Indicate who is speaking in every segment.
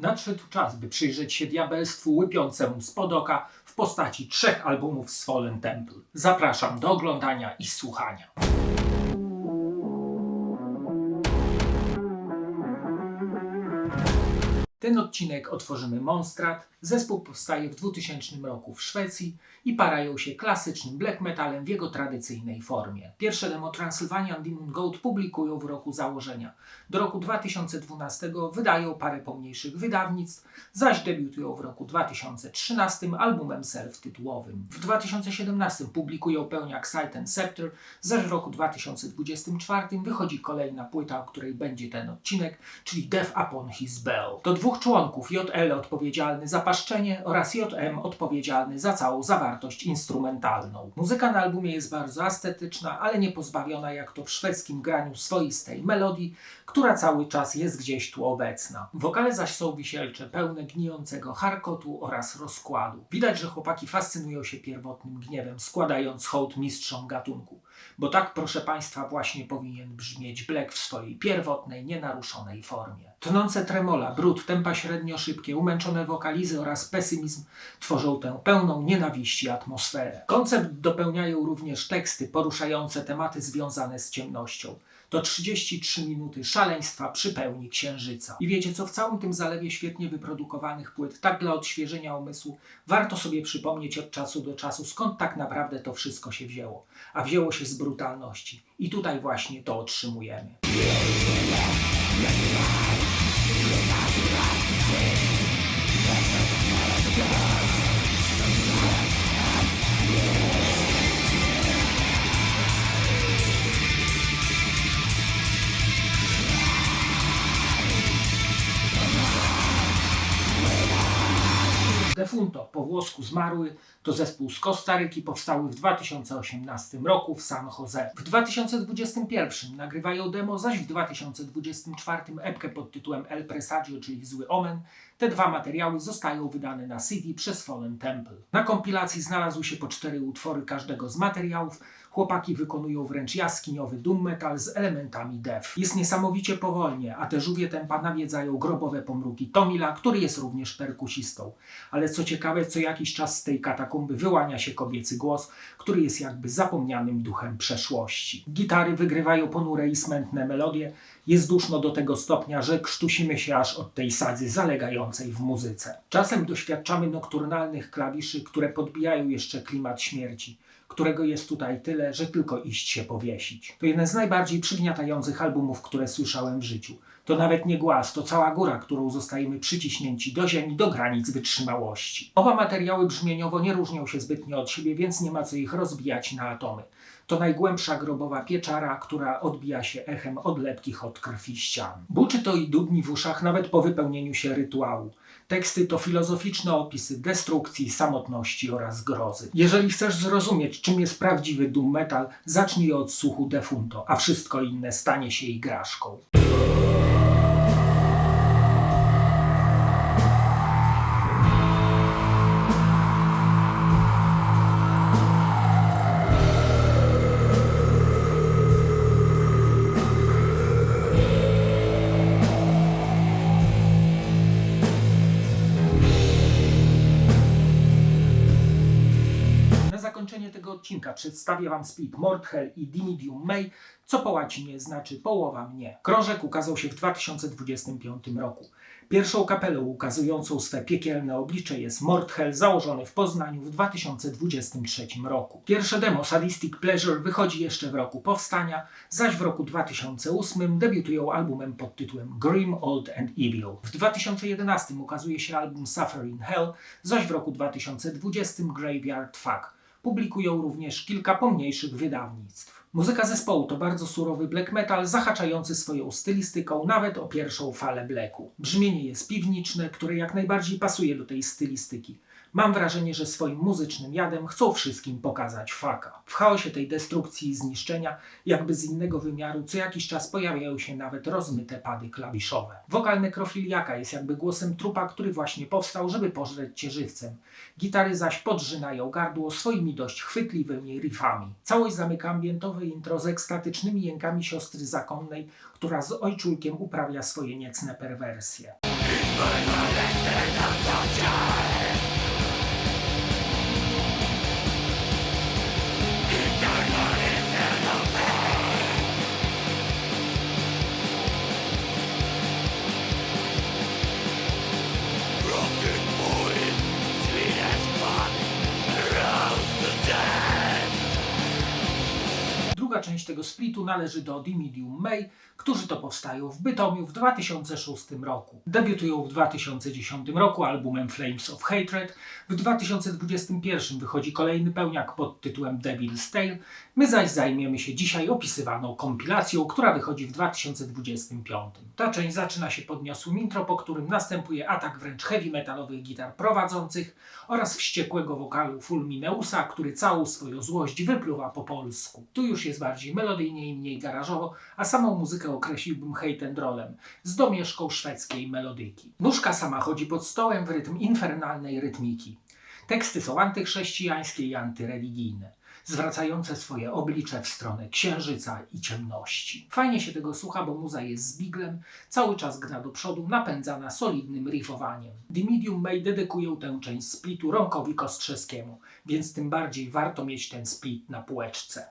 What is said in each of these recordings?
Speaker 1: Nadszedł czas, by przyjrzeć się diabelstwu łypiącemu spod oka w postaci trzech albumów z Fallen Temple. Zapraszam do oglądania i słuchania. Ten odcinek otworzymy Monstrat. Zespół powstaje w 2000 roku w Szwecji i parają się klasycznym black metalem w jego tradycyjnej formie. Pierwsze demo Transylvanian Demon Goat publikują w roku założenia. Do roku 2012 wydają parę pomniejszych wydawnictw, zaś debiutują w roku 2013 albumem self-tytułowym. W 2017 publikują pełniak Sight and Scepter, zaś w roku 2024 wychodzi kolejna płyta, o której będzie ten odcinek, czyli Death Upon His Bell. Do dwóch członków JL odpowiedzialny za paszczenie oraz JM odpowiedzialny za całą zawartość instrumentalną. Muzyka na albumie jest bardzo estetyczna, ale nie pozbawiona jak to w szwedzkim graniu swoistej melodii, która cały czas jest gdzieś tu obecna. Wokale zaś są wisielcze, pełne gnijącego charkotu oraz rozkładu. Widać, że chłopaki fascynują się pierwotnym gniewem, składając hołd mistrzom gatunku. Bo tak, proszę Państwa, właśnie powinien brzmieć Black w swojej pierwotnej, nienaruszonej formie. Tnące tremola, brud, tempa średnio szybkie, umęczone wokalizy oraz pesymizm tworzą tę pełną nienawiści atmosferę. Koncept dopełniają również teksty poruszające tematy związane z ciemnością. To 33 minuty szaleństwa przy pełni księżyca. I wiecie co, w całym tym zalewie świetnie wyprodukowanych płyt, tak dla odświeżenia umysłu, warto sobie przypomnieć od czasu do czasu, skąd tak naprawdę to wszystko się wzięło. A wzięło się z brutalności. I tutaj właśnie to otrzymujemy. Włosku zmarły, to zespół z Kostaryki powstały w 2018 roku w San Jose. W 2021 nagrywają demo, zaś w 2024 epkę pod tytułem El Presagio, czyli Zły Omen. Te dwa materiały zostają wydane na CD przez Fallen Temple. Na kompilacji znalazły się po cztery utwory każdego z materiałów. Chłopaki wykonują wręcz jaskiniowy doom metal z elementami death. Jest niesamowicie powolnie, a te żółwie tempa nawiedzają grobowe pomruki Tomila, który jest również perkusistą. Ale co ciekawe, co jakiś czas z tej katakumby wyłania się kobiecy głos, który jest jakby zapomnianym duchem przeszłości. Gitary wygrywają ponure i smętne melodie. Jest duszno do tego stopnia, że krztusimy się aż od tej sadzy zalegającej w muzyce. Czasem doświadczamy nokturnalnych klawiszy, które podbijają jeszcze klimat śmierci którego jest tutaj tyle, że tylko iść się powiesić. To jeden z najbardziej przygniatających albumów, które słyszałem w życiu. To nawet nie głaz, to cała góra, którą zostajemy przyciśnięci do ziemi, do granic wytrzymałości. Oba materiały brzmieniowo nie różnią się zbytnio od siebie, więc nie ma co ich rozbijać na atomy. To najgłębsza grobowa pieczara, która odbija się echem od lepkich od krwi ścian. Buczy to i dudni w uszach nawet po wypełnieniu się rytuału. Teksty to filozoficzne opisy destrukcji, samotności oraz grozy. Jeżeli chcesz zrozumieć, czym jest prawdziwy doom metal, zacznij od słuchu defunto, a wszystko inne stanie się igraszką. Odcinka przedstawię Wam split Mordhell i Dimidium May, co po łacinie znaczy połowa mnie. Krążek ukazał się w 2025 roku. Pierwszą kapelą ukazującą swe piekielne oblicze jest Mordhell, założony w Poznaniu w 2023 roku. Pierwsze demo Sadistic Pleasure wychodzi jeszcze w roku powstania, zaś w roku 2008 debiutują albumem pod tytułem Grim, Old and Evil. W 2011 ukazuje się album Suffer in Hell, zaś w roku 2020 Graveyard Fuck. Publikują również kilka pomniejszych wydawnictw. Muzyka zespołu to bardzo surowy black metal, zahaczający swoją stylistyką nawet o pierwszą falę blacku. Brzmienie jest piwniczne, które jak najbardziej pasuje do tej stylistyki. Mam wrażenie, że swoim muzycznym jadem chcą wszystkim pokazać faka. W chaosie tej destrukcji i zniszczenia, jakby z innego wymiaru, co jakiś czas pojawiają się nawet rozmyte pady klawiszowe. Wokal nekrofiliaka jest jakby głosem trupa, który właśnie powstał, żeby pożreć cię żywcem. Gitary zaś podrzynają gardło swoimi dość chwytliwymi riffami. Całość zamyka ambientowe intro z ekstatycznymi jękami siostry zakonnej, która z ojczulkiem uprawia swoje niecne perwersje. Część tego splitu należy do The Medium May, którzy to powstają w Bytomiu w 2006 roku. Debiutują w 2010 roku albumem Flames of Hatred. W 2021 wychodzi kolejny pełniak pod tytułem Devil's Tale. My zaś zajmiemy się dzisiaj opisywaną kompilacją, która wychodzi w 2025. Ta część zaczyna się podniosłym intro, po którym następuje atak wręcz heavy metalowych gitar prowadzących oraz wściekłego wokalu Fulmineusa, który całą swoją złość wypluwa po polsku. Tu już jest bardziej melodyjnie i mniej garażowo, a samą muzykę określiłbym hate z domieszką szwedzkiej melodyki. Nóżka sama chodzi pod stołem w rytm infernalnej rytmiki. Teksty są antychrześcijańskie i antyreligijne, zwracające swoje oblicze w stronę księżyca i ciemności. Fajnie się tego słucha, bo muza jest z biglem, cały czas gra do przodu, napędzana solidnym riffowaniem. The Medium May dedykują tę część splitu Ronkowi Kostrzeskiemu, więc tym bardziej warto mieć ten split na półeczce.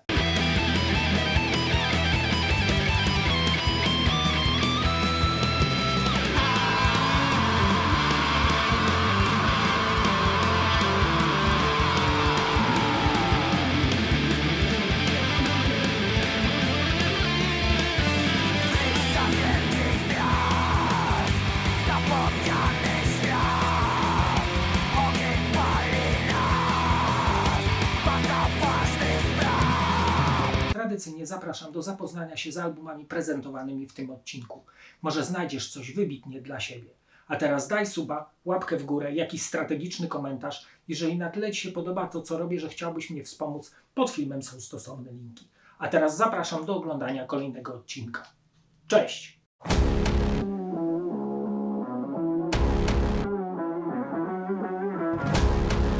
Speaker 1: Tradycyjnie zapraszam do zapoznania się z albumami prezentowanymi w tym odcinku. Może znajdziesz coś wybitnie dla siebie. A teraz daj suba, łapkę w górę, jakiś strategiczny komentarz. Jeżeli na tyle Ci się podoba to, co robię, że chciałbyś mnie wspomóc, pod filmem są stosowne linki. A teraz zapraszam do oglądania kolejnego odcinka. Cześć!